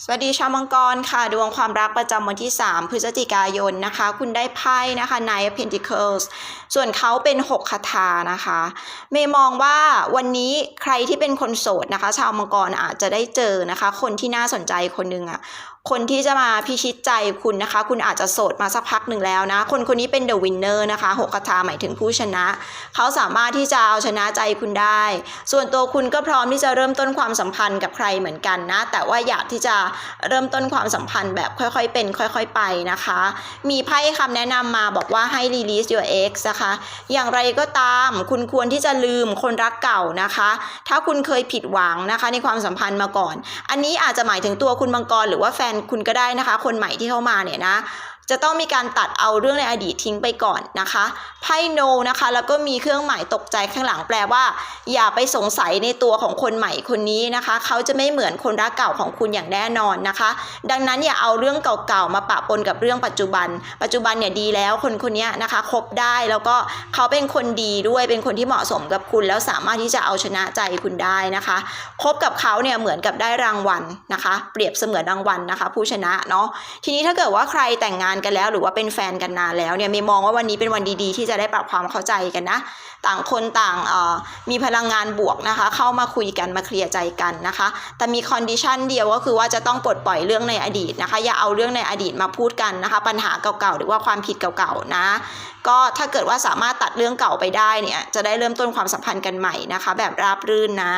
สวัสดีชาวมังกรค่ะ ดวงความรักประจำวันที่ 3 พฤศจิกายนนะคะ คุณได้ไพ่นะคะ Knight of Pentacles ส่วนเขาเป็น 6 คาถานะคะ เมย์มองว่าวันนี้ใครที่เป็นคนโสดนะคะ ชาวมังกรอาจจะได้เจอนะคะ คนที่น่าสนใจคนหนึ่งอะคนที่จะมาพิชิตใจคุณนะคะ คุณอาจจะโสดมาสักพักหนึ่งแล้วนะ คนคนนี้เป็น The Winner นะคะหกคาถาหมายถึงผู้ชนะ เขาสามารถที่จะเอาชนะใจคุณได้ ส่วนตัวคุณก็พร้อมที่จะเริ่มต้นความสัมพันธ์กับใครเหมือนกันนะ แต่ว่าอยากที่จะเริ่มต้นความสัมพันธ์แบบค่อยๆเป็น ค่อย ๆ ไปนะคะ มีไพ่คำแนะนำมาบอกว่าให้ release your ex นะคะ อย่างไรก็ตาม คุณควรที่จะลืมคนรักเก่านะคะ ถ้าคุณเคยผิดหวังนะคะในความสัมพันธ์มาก่อน อันนี้อาจจะหมายถึงตัวคุณมังกรหรือว่าแฟนคุณก็ได้นะคะ คนใหม่ที่เข้ามาเนี่ยนะ จะต้องมีการตัดเอาเรื่องในอดีตทิ้งไปก่อนนะคะไพ่โนนะคะแล้วก็มีเครื่องหมายตกใจข้างหลังแปลว่า อย่าไปสงสัยในตัวของคนใหม่คนนี้นะคะ เขาจะไม่เหมือนคนรักเก่าของคุณอย่างแน่นอนนะคะ ดังนั้นอย่าเอาเรื่องเก่าๆมาปะปนกับเรื่องปัจจุบัน ปัจจุบันเนี่ยดีแล้วคนคนนี้นะคะคบได้แล้วก็เขาเป็นคนดีด้วยเป็นคนที่เหมาะสมกับคุณ แล้วสามารถที่จะเอาชนะใจคุณได้นะคะคบกับเขาเนี่ยเหมือนกับได้รางวัลนะคะ เปรียบเสมือนรางวัลนะคะ ผู้ชนะเนาะทีนี้ถ้าเกิดว่าใครแต่งงานกันแล้ว หรือว่าเป็นแฟนกันนานแล้วเนี่ยเมย์มองว่าวันนี้เป็นวันดีๆ ที่จะได้ปรับความเข้าใจกันนะ ต่างคนต่างมีพลังงานบวกนะคะ เข้ามาคุยกันมาเคลียร์ใจกันนะคะ แต่มีคอนดิชันเดียวก็คือว่าจะต้องปลดปล่อยเรื่องในอดีตนะคะ อย่าเอาเรื่องในอดีตมาพูดกันนะคะ ปัญหาเก่าๆหรือว่าความผิดเก่าๆนะก็ถ้าเกิดว่าสามารถตัดเรื่องเก่าไปได้เนี่ยจะได้เริ่มต้นความสัมพันธ์กันใหม่นะคะ แบบราบรื่นนะ